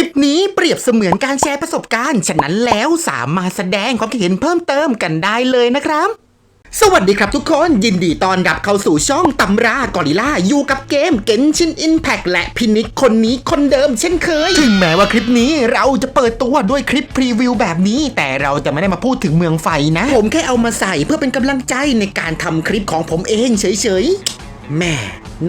ลิปนี้เปรียบเสมือนการแชร์ประสบการณ์ ฉะนั้นแล้วสามารถแสดงความคิดเห็นเพิ่มเติมกันได้เลยนะครับ สวัสดีครับทุกคนยินดีต้อนรับเข้าสู่ช่องตำรากอริล่า อยู่กับเกมเกนชินอินแพกและพินิกคนนี้คนเดิมเช่นเคย ถึงแม้ว่าคลิปนี้เราจะเปิดตัวด้วยคลิปพรีวิวแบบนี้ แต่เราจะไม่ได้มาพูดถึงเมืองไฟนะ ผมแค่เอามาใส่เพื่อเป็นกำลังใจในการทำคลิปของผมเองเฉยๆ แม่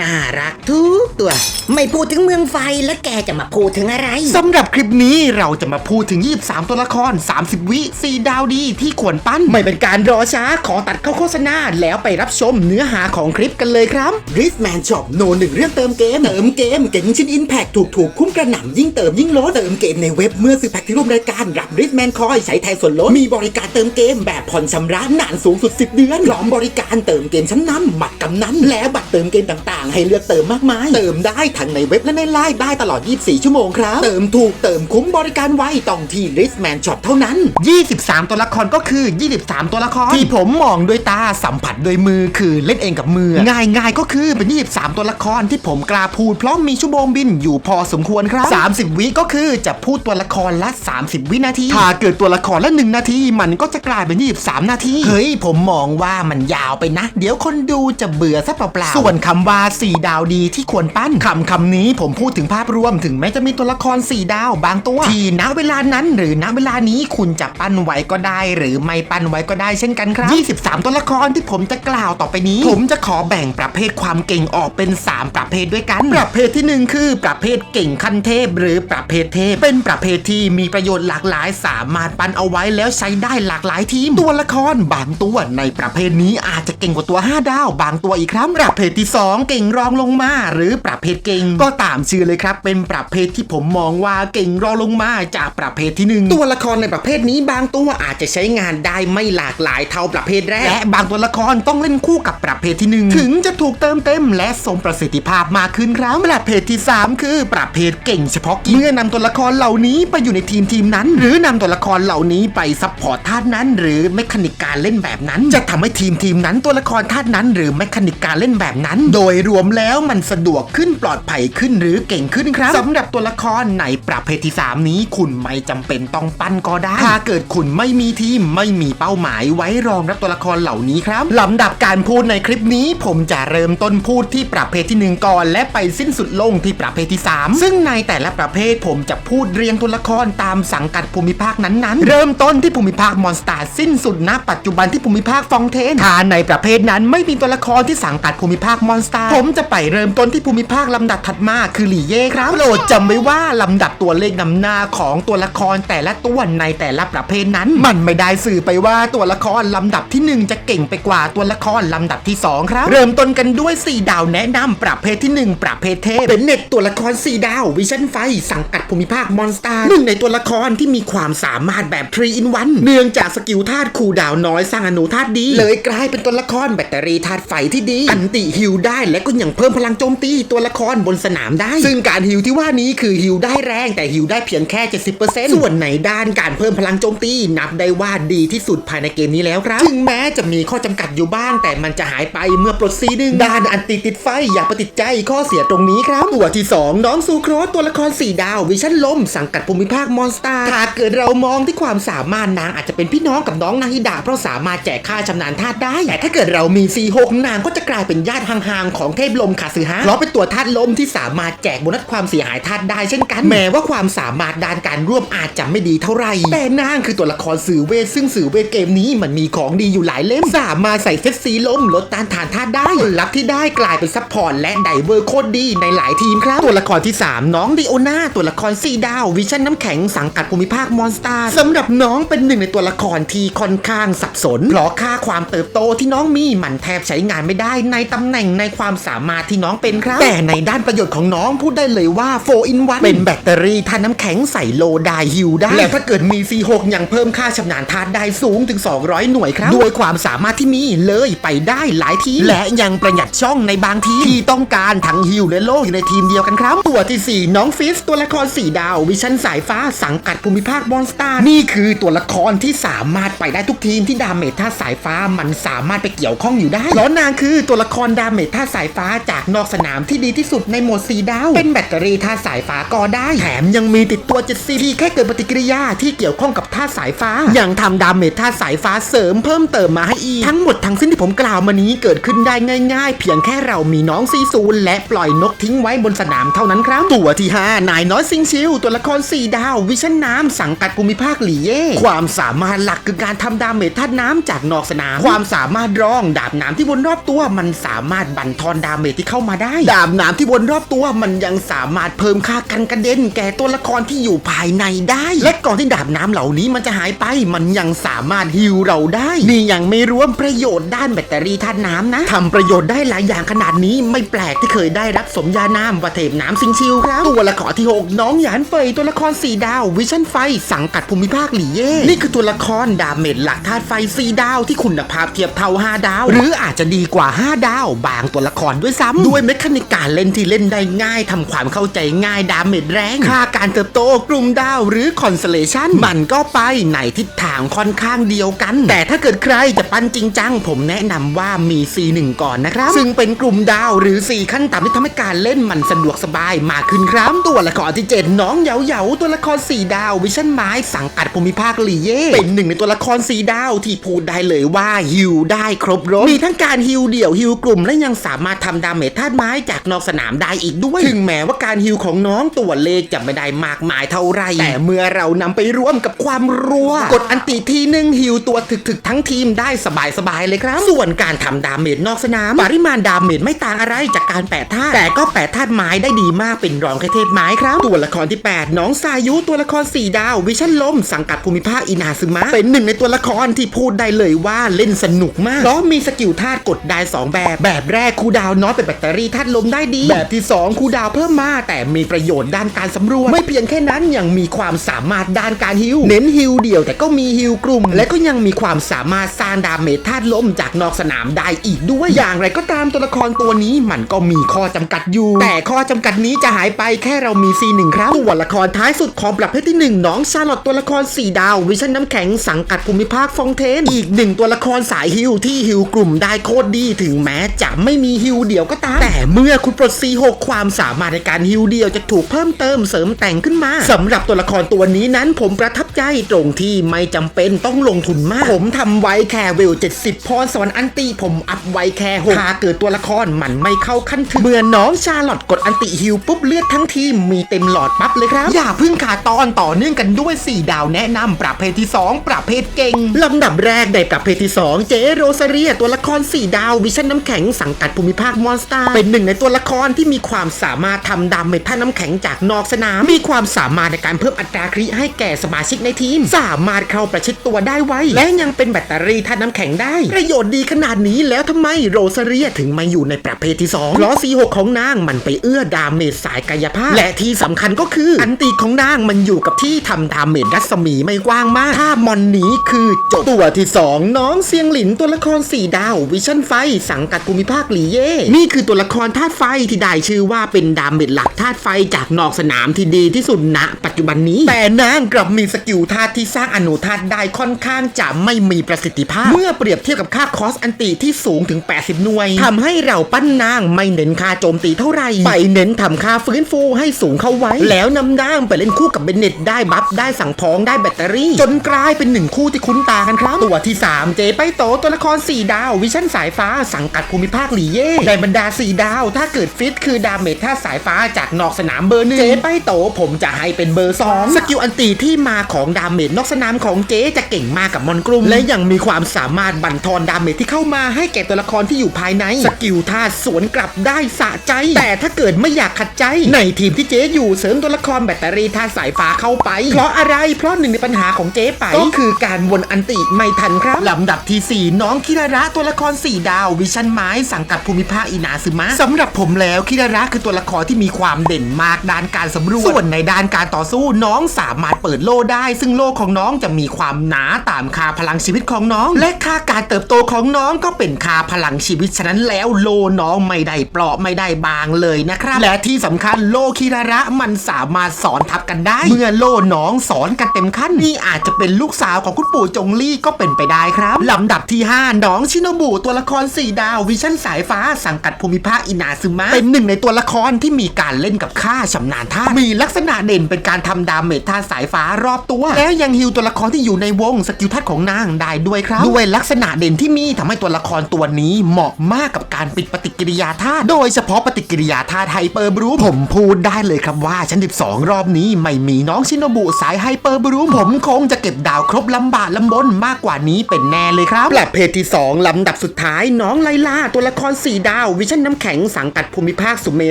น่ารักทุกตัว ไม่พูดถึงเมืองไฟแล้วแกจะมาพูดถึงอะไร สำหรับคลิปนี้เราจะมาพูดถึง 23 ตัวละคร 30 วิ 4 ดาวดีที่ควรปั้น ไม่เป็นการรอช้าขอตัดเข้าโฆษณา แล้วไปรับชมเนื้อหาของคลิปกันเลยครับ r i f m a n Shop โนหนึ่งเรื่องเติมเกม เติมเกม เก่งชิ้นอินแพคถูกถูกๆคุ้มกระหน่ำยิ่งเติมยิ่งลดเติมเกมในเว็บเมื่อซื้อแพ็คที่ร่วมรายการรับ r i f m a n คอยใช้แทนส่วนลดมีบริการเติมเกมแบบผ่อนชำระนานสูงสุด 10 เดือนพร้อมบริการเติมเกมชั้นนำหมัดกำนันและบัตรเติมเกมต่างๆ ให้เลือกเติมมากมาย เติมได้ทั้งในเว็บและในไลน์ได้ตลอด 24 ชั่วโมงครับ เติมถูกเติมคุ้มบริการไวต้องที่ r i s m a n Shop เท่านั้น 23 ตัวละครก็คือ 23 ตัวละคร ที่ผมมองด้วยตาสัมผัสด้วยมือคือเล่นเองกับมือ ง่ายง่ายๆก็คือเป็น 23 ตัวละครที่ผมกล้าพูดเพราะมีชั่วโมงบินอยู่พอสมควรครับ 30 วิก็คือจะพูดตัวละครละ 30 วินาที ถ้าเกิดตัวละครละ 1 นาที มันก็จะกลายเป็น 23 นาที เฮ้ย ผมมองว่ามันยาวไปนะ เดี๋ยวคนดูจะเบื่อซะเปล่าๆส่วนคำว่า 4 ดาวดีที่ควรปั้นคำคำนี้ผมพูดถึงภาพรวมถึงแม้จะมีตัวละคร 4 ดาวบางตัว ที่ณเวลานั้นหรือณเวลานี้คุณจะปั้นไว้ก็ได้ หรือไม่ปั้นไว้ก็ได้เช่นกันครับ 23 ตัวละครที่ผมจะกล่าวต่อไปนี้ ผมจะขอแบ่งประเภทความเก่งออกเป็น 3 ประเภทด้วยกัน ประเภทที่หนึ่งคือ ประเภทเก่งขั้นเทพ หรือประเภทเทพ เป็นประเภทที่มีประโยชน์หลากหลาย สามารถปั้นเอาไว้แล้วใช้ได้หลากหลายทีมตัวละครบางตัวในประเภทนี้อาจจะเก่งกว่าตัว 5 ดาว บางตัวอีกครับประเภทที่ 2 เก่งรองลงมา หรือประเภทเก่ง ก็ตามชื่อเลยครับ เป็นประเภทที่ผมมองว่าเก่งรองลงมาจากประเภทที่หนึ่งตัวละครในประเภทนี้บางตัวอาจจะใช้งานได้ไม่หลากหลายเท่าประเภทแรก และบางตัวละครต้องเล่นคู่กับประเภทที่หนึ่งถึงจะถูกเติมเต็ม และทรงประสิทธิภาพมากขึ้นครับประเภทที่ 3 คือประเภทเก่งเฉพาะกิจเมื่อนำตัวละครเหล่านี้ไปอยู่ในทีมทีมนั้น หรือนำตัวละครเหล่านี้ไปซัพพอร์ตธาตุนั้น หรือเมคานิกการเล่นแบบนั้น จะทำให้ทีมทีมนั้นตัวละครธาตุนั้น หรือเมคานิกการเล่นแบบนั้น โดยรวมแล้วมันสะดวกขึ้นปลอดภัยขึ้นหรือเก่งขึ้นครับสำหรับตัวละครในประเภทที่ 3 นี้ คุณไม่จำเป็นต้องปั้นก็ได้ ถ้าเกิดคุณไม่มีทีมไม่มีเป้าหมายไว้รองรับตัวละครเหล่านี้ครับลำดับการพูดในคลิปนี้ ผมจะเริ่มต้นพูดที่ประเภทที่หนึ่งก่อน และไปสิ้นสุดลงที่ประเภทที่ 3 ซึ่งในแต่ละประเภทผมจะพูดเรียงตัวละครตามสังกัดภูมิภาคนั้นๆ เริ่มต้นที่ภูมิภาคมอนสเตอร์สิ้นสุดณปัจจุบันที่ภูมิภาคฟองเทนถ้าในประเภทนั้นไม่มีตัวละครที่สังกัดภูมิภาคมอนสเตอร์ผมจะไปเริ่มต้นที่ภูมิภาคลำดับถัดมาคือหลี่เย่ครับโปรดจำไว้ว่าลำดับตัวเลขนำหน้าของตัวละครแต่ละตัวในแต่ละประเภทนั้น มันไม่ได้สื่อไปว่าตัวละครลำดับที่หนึ่งจะเก่งไปกว่าตัวละครลำดับที่สองครับ เริ่มต้นกันด้วย 4 ดาวแนะนำประเภทที่หนึ่งประเภทเทพเป็นเน็ตตัวละคร 4 ดาว วิชั่นไฟ สังกัดภูมิภาคมอนสเตอร์หนึ่งในตัวละครที่มีความสามารถแบบ3 in 1เนื่องจากสกิลธาตุคูลดาวน์น้อยสร้างอนุธาตุดี เลยกลายเป็นตัวละครแบตเตอรี่ธาตุไฟที่ดีอันติฮิลได้และก็ยังเพิ่มพลังโจมตีตัวละครบนสนามได้ ซึ่งการฮิลที่ว่านี้คือฮิลได้แรงแต่ฮิลได้เพียงแค่ 70%ส่วนในด้านการเพิ่มพลังโจมตีนับได้ว่าดีที่สุดภายในเกมนี้แล้วครับถึงแม้จะมีข้อจำกัดอยู่บ้าง แต่มันจะหายไปเมื่อปลดซีดึงด้านอันติติดไฟอย่าปฏิดใจข้อเสียตรงนี้ครับตัวที่ 2 น้องซูโครสตัวละคร 4 ดาว วิชั่นลม สังกัดภูมิภาคมอนสเตอร์ถ้าเกิดเรามองที่ความสามารถนางอาจจะเป็นพี่น้องกับน้องนาฮิดะเพราะสามารถแจกค่าชำนาญธาตุได้แต่ถ้าเกิดเรามี4 6นางก็จะกลายเป็นญาติห่างๆของเทพลมคาซึฮะเพราะเป็นตัวธาตุลมที่สามารถแจกโบนัสความเสียหายธาตุได้เช่นกัน แม้ว่าความสามารถด้านการร่วมอาจจะไม่ดีเท่าไหร่แต่นางคือตัวละครสื่อเวทซึ่งสื่อเวทเกมนี้มันมีของดีอยู่หลายเล่มสามารถใส่เซตสีลมลดต้านทานธาตุได้ผลลัพธ์ที่ได้กลายเป็นซัพพอร์ตและไดเวอร์โคตรดีในหลายทีมครับ ตัวละครที่ 3 น้องดิโอนาตัวละคร4ดาววิชั่นน้ำแข็งสังกัดภูมิภาคมอนสเตอร์สำหรับน้องเป็นหนึ่งในตัวละครที่ค่อนข้างสับสนเพราะค่าความเติบโตที่น้องมีมันแทบใช้งานไม่ได้ในตำแหน่งในความสามารถที่น้องเป็นครับ แต่ในด้านประโยชน์ของน้องพูดได้เลยว่า4 in 1เป็นแบตเตอรี่ทานน้ำแข็งใส่โลได้ฮิวได้ และถ้าเกิดมี C6 ยังเพิ่มค่าชำนาญธาตุได้สูงถึง 200 หน่วยครับ ด้วยความสามารถที่มีเลยไปได้หลายทีมและยังประหยัดช่องในบางทีมที่ต้องการทั้งฮิวและโลอยู่ในทีมเดียวกันครับ ตัวทีสี่4 น้องฟิสตัวละคร4ดาววิชั่นสายฟ้าสังกัดภูมิภาคบอนสตาร์นี่คือตัวละครที่สามารถไปได้ทุกทีมที่ดาเมจท่าตุสายฟ้ามันสามารถไปเกี่ยวข้องอยู่ได้เพราะนางคือตัวละครดาเมจท่าตุสายฟ้าจากนอกสนามที่ดีที่สุดในโหมดสีดาว เป็นแบตเตอรี่ธาตุสายฟ้าก็ได้ แถมยังมีติดตัว7ซีที่แค่เกิดปฏิกิริยาที่เกี่ยวข้องกับธาตุสายฟ้า ยังทำดาเมจธาตุสายฟ้าเสริมเพิ่มเติมมาให้อีก ทั้งหมดทั้งสิ้นที่ผมกล่าวมานี้เกิดขึ้นได้ง่าย ๆ เพียงแค่เรามีน้องซีซูนและปล่อยนกทิ้งไว้บนสนามเท่านั้นครับ ตัวที่ 5 นายน้อยซิงชิวตัวละคร4ดาว วิชั่นน้ำสังกัดภูมิภาคหลีเย่ความสามารถหลักคือการทำดาเมจธาตุน้ำจากนอกสนาม ความสามารถรองดาบน้ำที่วนรอบตัวมันสามารถบั่นทอนดาเมจที่เข้ามาได้ ดาบน้ำที่วนรอบตัวมันยังสามารถเพิ่มค่ากันกระเด็นแก่ตัวละครที่อยู่ภายในได้ และก่อนที่ดาบน้ำเหล่านี้มันจะหายไป มันยังสามารถฮิวเราได้ นี่ยังไม่รวมประโยชน์ด้านแบตเตอรี่ธาตุน้ำนะทำประโยชน์ได้หลายอย่างขนาดนี้ไม่แปลกที่เคยได้รับสมญานามว่าเทพน้ำซิงชิวครับตัวละครที่ 6 น้องหยานเฟยตัวละคร4ดาว วิชั่นไฟ สังกัดภูมิภาคหลี่เย่นี่คือตัวละครดาเมจหลักธาตุไฟ4ดาวที่คุณภาพเทียบเท่า 5 ดาว หรืออาจจะดีกว่า 5 ดาวบางตัวละครด้วยซ้ำด้วยเมคานิกการเล่นที่เล่นได้ง่ายทำความเข้าใจง่ายดาเมจแรงค่าการเติบโตกลุ่มดาวหรือคอนเ l เลชันมันก็ไปในทิศทางค่อนข้างเดียวกัน แต่ถ้าเกิดใครจะปั้นจริงจัง ผมแนะนำว่ามี C1 ก่อนนะครับ ซึ่งเป็นกลุ่มดาวหรือ 4 ขั้นต่ำที่ทำให้การเล่นมันสะดวกสบายมากขึ้นครับ ตัวละครที่ 7 น้องเหยาเหยาตัวละคร 4 ดาว วิชั่นไม้สังกัดภูมิภาคลีเย่เป็นหนึ่งในตัวละคร 4 ดาวที่พูดได้เลยว่าฮิวได้ครบรถมีทั้งการฮิวเดี่ยวฮิวกลุ่มและยังสามารถทำดาเมจธาตุไม้จากนอกสนามได้อีกด้วย ถึงแม้ว่าการฮิวของน้องตัวเลขจะไม่ได้มากมายเท่าไหร่แต่เมื่อเรานำไปร่วมกับความรัว กดอันติทีหนึ่งฮิวตัวถึกๆทั้งทีมได้สบายๆเลยครับ ส่วนการทำดาเมจนอกสนาม ปริมาณดาเมจไม่ต่างอะไรจากการแปะธาตุแต่ก็แปะธาตุไม้ได้ดีมากเป็นรองแค่เทพไม้ครับ ตัวละครที่ 8 น้องซายุตัวละคร 4 ดาว วิชั่นลม สังกัดภูมิภาคอินาซึมะเป็นหนึ่งในตัวละครที่พูดได้เลยว่าเล่นสนุกมากเพราะมีสกิลธาตุกดได้ 2 แบบ แบบแรกคูดาวน้อยเป็นแบตเตอรี่ธาตุลมได้ดี แบบที่ 2 คูดาวเพิ่มมา แต่มีประโยชน์ด้านการสำรวจ ไม่เพียงแค่นั้นยังมีความสามารถด้านการฮิวเน้นฮิวเดี่ยวแต่ก็มีฮิวกลุ่ม และก็ยังมีความสามารถสร้างดาเมจธาตุลมจากนอกสนามได้อีกด้วยอย่างไรก็ตามตัวละครตัวนี้มันก็มีข้อจำกัดอยู่ แต่ข้อจำกัดนี้จะหายไปแค่เรามี C1 ครับตัวละครท้ายสุดของประเภทที่ 1 น้องชาลอตตัวละคร 4 ดาว วิชั่นน้ำแข็งสังกัดภูมิภาคฟองเทน อีกหนึ่งตัวละครสายฮิวที่ฮิวกลุ่มได้โคตรดีถึงแม้จะไม่มีฮิวเดี่ยวก็ตาม แต่เมื่อคุณปลด C6 ความสามารถในการฮิวเดี่ยวจะถูกเพิ่มเติมเสริมแต่งขึ้นมาสำหรับตัวละครตัวนี้นั้นผมประทับใจตรงที่ไม่จำเป็นต้องลงทุนมาก ผมทำไว้แค่เวล 70 พรสวรรค์อันตีผมอัพไว้แค่6ถ้าเกิดตัวละครมันไม่เข้าขั้นถึงเมื่อน้องชาลอตกดอันติฮิวปุ๊บเลือดทั้งทีมมีเต็มหลอดปั๊บเลยครับ อย่าพึ่งขาดตอนต่อเนื่องกันด้วย 4 ดาวแนะนำประเภทที่ 2 ประเภทเก่งลำดับแรกในประเภทที่ 2 เจโรซาเรียตัวละคร 4 ดาววิชั่นน้ำแข็งสังกัดภูมิภาคมอนสเตอร์เป็นหนึ่งในตัวละครที่มีความสามารถทำดาเมจท่าน้ำแข็งจากนอกสนาม มีความสามารถในการเพิ่มอัตราคริให้แก่สมาชิกในทีม สามารถเข้าประชิดตัวได้ไวและยังเป็นแบตเตอรี่ท่าน้ำแข็งได้ ประโยชน์ดีขนาดนี้แล้วทำไมโรซาเรียถึงมาอยู่ในประเภทที่2เพราะ C6 ของนางมันไปเอื้อดาเมจสายกายภาพ และที่สำคัญก็คือ อันตีของนางมันอยู่กับที่ทำดาเมจรัศมีไม่กว้างมาก ถ้ามอนนี้คือจบตัวที่ 2 น้องเซียงหลินตัวละคร4ดาววิชั่นไฟสังกัดภูมิภาคหลีเย่ นี่คือตัวละครธาตุไฟที่ได้ชื่อว่าเป็นดาเมจหลักธาตุไฟจากนอกสนามที่ดีที่สุดณปัจจุบันนี้ แต่นางกลับมีสกิลธาตุที่สร้างอนุธาตุได้ค่อนข้างจะไม่มีประสิทธิภาพ เมื่อเปรียบเทียบกับค่าคอสอันติที่สูงถึง 80 หน่วยทำให้เราปั้นนางไม่เน้นค่าโจมตีเท่าไหร่ไปเน้นทำค่าฟื้นฟูให้สูงเข้าไว้ แล้วนำนางไปเล่นคู่กับเบนเน็ตได้บัฟได้สั่งพองได้แบตเตอรี่ จนกลายเป็นหนึ่งคู่ที่คุ้นตากันครับ ตัวที่ 3 เจไปโตตัวละคร4ดาววิชั่นสายฟ้าสังกัดภูมิภาคหลีเย่ในบรรดา 4 ดาว ถ้าเกิดฟิตคือดาเมจท่าสายฟ้าจากนอกสนามเบอร์หนึ่งเจไปโตผมจะให้เป็นเบอร์ 2 สกิลอันตีที่มาของดาเมจนอกสนามของเจจะเก่งมากกับมอนกลุ่มและยังมีความสามารถบั่นทอนดาเมจที่เข้ามาให้แก่ตัวละครที่อยู่ภายใน สกิลท่าสวนกลับได้สะใจ แต่ถ้าเกิดไม่อยากขัดใจ ในทีมที่เจ๊อยู่เสริมตัวละครแบตเตอรี่ท่าสายฟ้าเข้าไป เพราะอะไรเพราะหนึ่งในปัญหาของเจ๊ไปก็คือการวนอันติไม่ทันครับลำดับที่ 4 น้องคิราระตัวละคร 4 ดาววิชั่นไม้สังกัดภูมิภาคอินาซึมะสำหรับผมแล้วคิราระคือตัวละครที่มีความเด่นมากด้านการสำรวจส่วนในด้านการต่อสู้น้องสามารถเปิดโล่ได้ ซึ่งโล่ของน้องจะมีความหนาตามค่าพลังชีวิตของน้อง และค่าการเติบโตของน้องก็เป็นค่าพลังชีวิตฉะนั้นแล้วโลน้องไม่ได้เปราะไม่ได้บางเลยนะครับ และที่สำคัญโลคิราระมันสามารถสอนทับกันได้ เมื่อโลน้องสอนกันเต็มขั้นนี่อาจจะเป็นลูกสาวของคุณปู่จงลี่ก็เป็นไปได้ครับลำดับที่ 5 น้องชิโนบุตัวละคร4ดาววิชั่นสายฟ้าสังกัดภูมิภาคอินาซึมะเป็นหนึ่งในตัวละครที่มีการเล่นกับค่าชำนาญท่าตุมีลักษณะเด่นเป็นการทำดาเมจท่าสายฟ้ารอบตัว แล้วยังฮิวตัวละครที่อยู่ในวงสกิลทัศน์ของนางได้ด้วยครับด้วยลักษณะเด่นที่มีทำให้ตัวละครตัวนี้เหมาะมากกับการปิดปฏิกิริยาธาตุโดยเฉพาะปฏิกิริยาธาตุไฮเปอร์บรูมผมพูดได้เลยครับว่าชั้น 12 รอบนี้ไม่มีน้องชิโนบุสายไฮเปอร์บรูมผมคงจะเก็บดาวครบลำบากลำบนมากกว่านี้เป็นแน่เลยครับประเภทที่ 2 ลำดับสุดท้ายน้องไลลาตัวละคร4ดาววิชั่นน้ำแข็งสังกัดภูมิภาคสุเม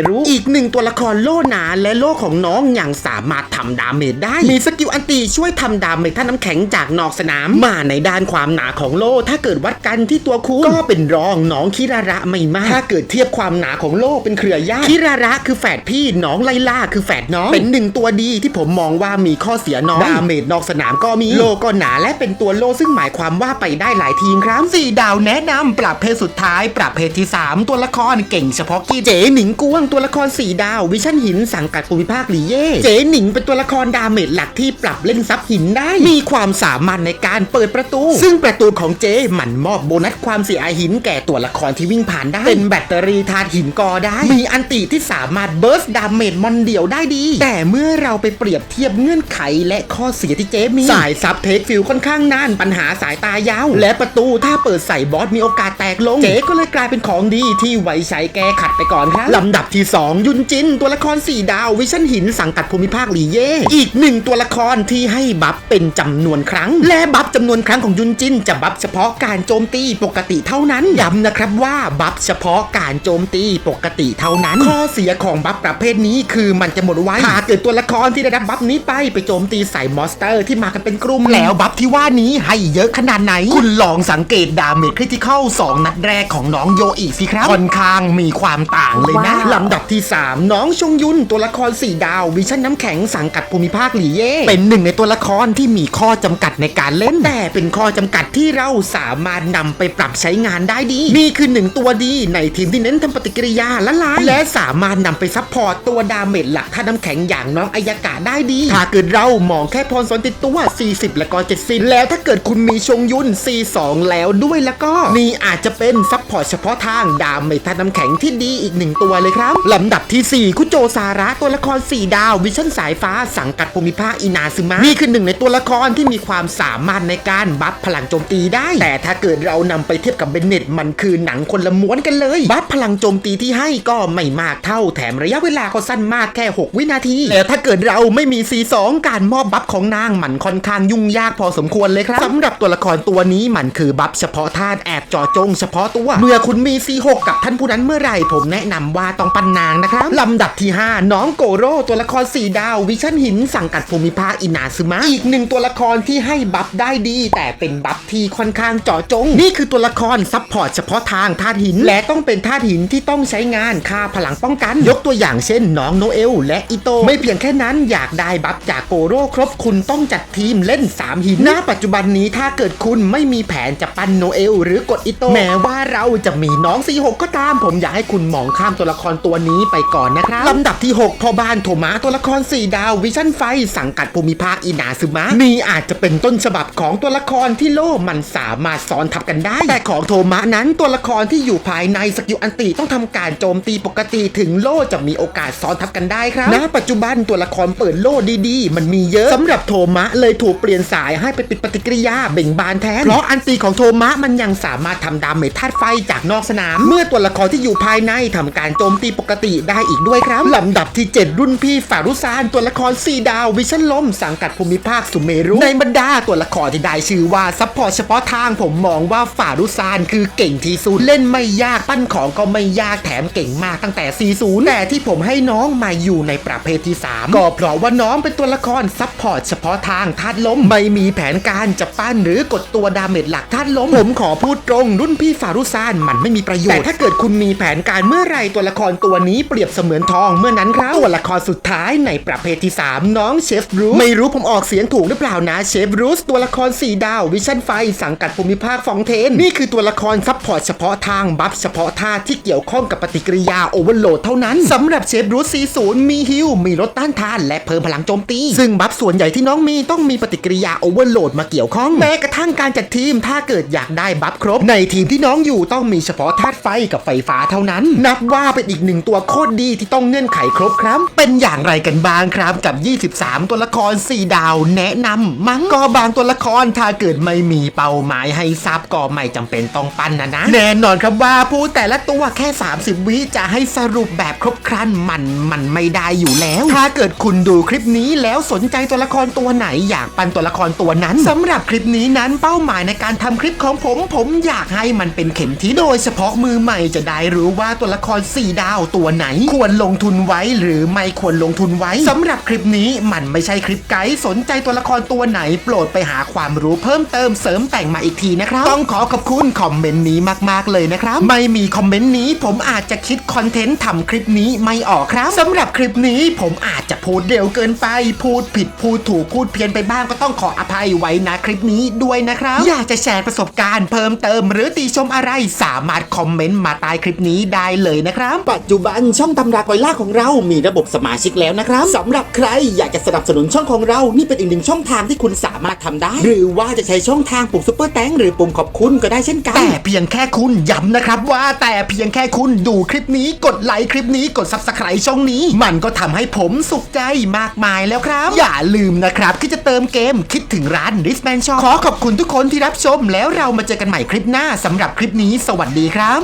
รุ อีกหนึ่งตัวละครโล่หนาและโล่ของน้องอยังสามารถทำดาเมจได้ มีสกิลอันตีช่วยทำดาเมจท่าน้ำแข็งจากนอกสนาม มาในด้านความหนาของโล่ถ้าเกิดวัดกันที่ตัวคูณก็เป็นรองน้องคิราระไม่มาก ถ้าเกิดเทียบความหนาของโล่เป็นเครือญาติคิราระคือแฝดพี่น้องไลล่าคือแฝดน้อง เป็นหนึ่งตัวดีที่ผมมองว่ามีข้อเสียน้อยดาเมจนอกสนามก็มีโล่ก็หนาและเป็นตัวโล่ซึ่งหมายความว่าไปได้หลายทีมครับสี่ดาวแนะนำปรับเพศสุดท้ายปรับเพศที่ 3 ตัวละครเก่งเฉพาะกิจเจ๋หนิงกวงตัวละคร4ดาว วิชั่นหินสังกัดภูมิภาคหลีเย่เจ๋หนิงเป็นตัวละครดาเมจหลักที่ปรับเล่นซับหินได้ มีความสามารถในการเปิดประตู ซึ่งประตูของเจ๋หมันมอบโบนัสความเสียหายหินแก่ตัวละครที่วิ่งผ่านได้ เป็นแบตเตอรี่ธาตุหินกอได้ มีอันติที่สามารถเบิร์สดาเมจมอนเดียวได้ดี แต่เมื่อเราไปเปรียบเทียบเงื่อนไขและข้อเสียที่เจ๊มีสายซับเทคฟิลค่อนข้างนานปัญหาสายตายาว และประตูถ้าเปิดใส่บอสมีโอกาสแตกลงเจ๊ก็เลยกลายเป็นของดีที่ไว้ใช้แก้ขัดไปก่อนครับลำดับที่ 2 ยุนจิน ตัวละคร 4 ดาว วิชั่นหินสังกัดภูมิภาคหลีเย่อีกหนึ่งตัวละครที่ให้บัฟเป็นจำนวนครั้ง และบัฟจำนวนครั้งของยุนจิน จะบัฟเฉพาะการโจมตีปกติเท่านั้นย้ำนะครับว่าบัฟเฉพาะการโจมตีปกติเท่านั้น ข้อเสียของบัฟประเภทนี้คือมันจะหมดไวถ้าเกิดตัวละครที่ได้รับบัฟนี้ไปไปโจมตีใส่มอนสเตอร์ที่มากันเป็นกลุ่มแล้วบัฟที่ว่านี้ให้เยอะขนาดไหน คุณลองสังเกตดาเมจคริติคอล2นัดแรกของน้องโยอีสิครับค่อนข้างมีความต่างเลยนะว้าว ลำดับที่ 3 น้องชงยุนตัวละคร 4 ดาว วิชั่นน้ำแข็งสังกัดภูมิภาคหลีเย่เป็นหนึ่งในตัวละครที่มีข้อจำกัดในการเล่น แต่เป็นข้อจำกัดที่เราสามารถนำไปปรับใช้งานได้ดี นี่คือหนึ่งตัวดีในทีมที่เน้นทำปฏิกิริยาละลาย และสามารถนำไปซัพพอร์ตตัวดาเมจหลักท่าน้ำแข็งอย่างน้องอายากะได้ดี ถ้าเกิดเรามองแค่พรสนติดตัว 40 และก็ 70 แล้วถ้าเกิดคุณมีชงยุน C2 แล้วด้วยแล้วก็นี่อาจจะเป็นซัพพอร์ตเฉพาะพาะทางดาเมท่าน้ำแข็งที่ดีอีกหนึ่งตัวเลยครับลำดับทีสี่ 4 คุโจซาระตัวละคร 4 ดาว วิชั่นสายฟ้าสังกัดภูมิภาคอินาซึมะนี่คือหนึ่งในตัวละครที่มีความสามารถในการบัฟพลังโจมตีได้ แต่ถ้าเกิดเรานำไปเทียบกับเบนเน็ตมันคือหนังคนละม้วนกันเลย บัฟพลังโจมตีที่ให้ก็ไม่มากเท่าแถมระยะเวลาก็สั้นมากแค่ 6 วินาทีแล้วถ้าเกิดเราไม่มี C2 การมอบบัฟของนางมันค่อนข้างยุ่งยากพอสมควรเลยครับสำหรับตัวละครตัวนี้มันคือบัฟเฉพาะธาตุแอบเจอจงเฉพาะตัวเมื่อคุุณมี C6 กับท่านผู้นั้นเมื่อไหร่ ผมแนะนำว่าต้องปันนางนะครับลำดับที่ 5 น้องโกโร่ตัวละคร 4 ดาว วิชั่นหินสังกัดภูมิภาคอินาซึมะอีกหนึ่งตัวละครที่ให้บัฟได้ดี แต่เป็นบัฟที่ค่อนข้างเจาะจง นี่คือตัวละครซัพพอร์ตเฉพาะทางธาตุหิน และต้องเป็นธาตุหินที่ต้องใช้งานค่าพลังป้องกัน ยกตัวอย่างเช่น น้องโนเอลและอิโตไม่เพียงแค่นั้นอยากได้บัฟจากโกโร่ครบคุณต้องจัดทีมเล่น 3 หินณปัจจุบันนี้ถ้าเกิดคุณไม่มีแผนจะปั้นโนเอลหรือกดอิโตแม้ว่าเราจะมีน้อง C6 ก็ตาม ผมอยากให้คุณมองข้ามตัวละครตัวนี้ไปก่อนนะครับลำดับที่ 6พอบ้านโทมะตัวละคร 4 ดาววิชั่นไฟ สังกัดภูมิภาคอินาซึมะนี่อาจจะเป็นต้นฉบับของตัวละครที่โลมันสามารถซ้อนทับกันได้ แต่ของโทมะนั้นตัวละครที่อยู่ภายในสกิลอันติต้องทำการโจมตีปกติถึงโลจะมีโอกาสซ้อนทับกันได้ครับณปัจจุบันตัวละครเปิดโลดีๆ มันมีเยอะสำหรับโทมะเลยถูกเปลี่ยนสายให้ไปปิดปฏิกิริยาเบ่งบานแทนเพราะอันติของโทมะมันยังสามารถทำดาเมจธาตุไฟจากนอกสนาม เมื่อตัวละครที่อยู่ภายในทำการโจมตีปกติได้อีกด้วยครับลำดับที่ 7 รุ่นพี่ฟารุซานตัวละคร 4 ดาว วิชั่นลม สังกัดภูมิภาคสุเมรุ ในบรรดาตัวละครที่ได้ชื่อว่าซัพพอร์ตเฉพาะทางผมมองว่าฟารุซานคือเก่งที่สุดเล่นไม่ยากปั้นของก็ไม่ยากแถมเก่งมากตั้งแต่ 40 แต่ที่ผมให้น้องมาอยู่ในประเภทที่ 3 ก็เพราะว่าน้องเป็นตัวละครซัพพอร์ตเฉพาะทางธาตุลมไม่มีแผนการจะปั้นหรือกดตัวดาเมจหลักธาตุลมผมขอพูดตรง รุ่นพี่ฟารุซานมันไม่มีประโยชน์ แต่ถ้าเกิดคุณมีแผนการเมื่อไรตัวละครตัวนี้เปรียบเสมือนทองเมื่อนั้นครับตัวละครสุดท้ายในประเภทที่ 3 น้องเชฟรูซไม่รู้ผมออกเสียงถูกหรือเปล่านะเชฟรูซตัวละคร4ดาววิชั่นไฟสังกัดภูมิภาคฟองเทน นี่คือตัวละครซัพพอร์ตเฉพาะทางบัฟเฉพาะท่าที่เกี่ยวข้องกับปฏิกิริยาโอเวอร์โหลดเท่านั้นสำหรับเชฟรูซ40มีฮิลมีลดต้านทาน และเพิ่มพลังโจมตี ซึ่งบัฟส่วนใหญ่ที่น้องมีต้องมีปฏิกิริยาโอเวอร์โหลดมาเกี่ยวข้องแม้กระทั่งการจัดทีมถ้าเกิดอยากได้บัฟครบ ในทีมที่น้องอยู่ต้องมีเฉฉพาะธาตุไฟกับไฟฟ้าเท่านั้น นับว่าเป็นอีกหนึ่งตัวโคตรดีที่ต้องเงื่อนไขครบครับ เป็นอย่างไรกันบ้างครับกับ 23 ตัวละคร 4 ดาวแนะนำมั้งก็บางตัวละครถ้าเกิดไม่มีเป้าหมายให้ทราบก็ไม่จำเป็นต้องปั้นนะนะ แน่นอนครับว่าผู้แต่ละตัวแค่ 30 วิจะให้สรุปแบบครบครันมันมันไม่ได้อยู่แล้ว ถ้าเกิดคุณดูคลิปนี้แล้วสนใจตัวละครตัวไหนอยากปั้นตัวละครตัวนั้นสำหรับคลิปนี้นั้นเป้าหมายในการทำคลิปของผม ผมอยากให้มันเป็นเข็มทิศโดยเฉพาะมือใหม่จะได้รู้ว่าตัวละคร 4 ดาวตัวไหน ควรลงทุนไว้หรือไม่ควรลงทุนไว้สำหรับคลิปนี้มันไม่ใช่คลิปไกด์สนใจตัวละครตัวไหน โปรดไปหาความรู้เพิ่มเติมเสริมแต่งมาอีกทีนะครับ ต้องขอขอบคุณคอมเมนต์นี้มากๆเลยนะครับ ไม่มีคอมเมนต์นี้ผมอาจจะคิดคอนเทนต์ทำคลิปนี้ไม่ออกครับสำหรับคลิปนี้ผมอาจจะพูดเร็วเกินไป พูดผิดพูดถูกพูดเพี้ยนไปบ้างก็ต้องขออภัยไว้นะคลิปนี้ด้วยนะครับ อยากจะแชร์ประสบการณ์เพิ่มเติม หรือติชมอะไรสามารถคอมเมนต์มาใต้คลิปนี้ได้เลยนะครับ ปัจจุบันช่องตำรากอยล่าของเรา มีระบบสมาชิกแล้วนะครับสำหรับใครอยากจะสนับสนุนช่องของเรา นี่เป็นอีกหนึ่งช่องทางที่คุณสามารถทำได้ หรือว่าจะใช้ช่องทางปุ่มซุปเปอร์แตงหรือปุ่มขอบคุณก็ได้เช่นกัน แต่เพียงแค่คุณย้ำนะครับว่าแต่เพียงแค่คุณดูคลิปนี้กดไลค์คลิปนี้กดซับสไครต์ช่องนี้ มันก็ทำให้ผมสุขใจมากมายแล้วครับ อย่าลืมนะครับที่จะเติมเกมคิดถึงร้าน r i s m a n Shop ขอขอบคุณทุกคนที่รับชมแล้วเรามาเจอกันใหม่คลิปหน้าสำหรับคลิปนี้สวัสดีครับ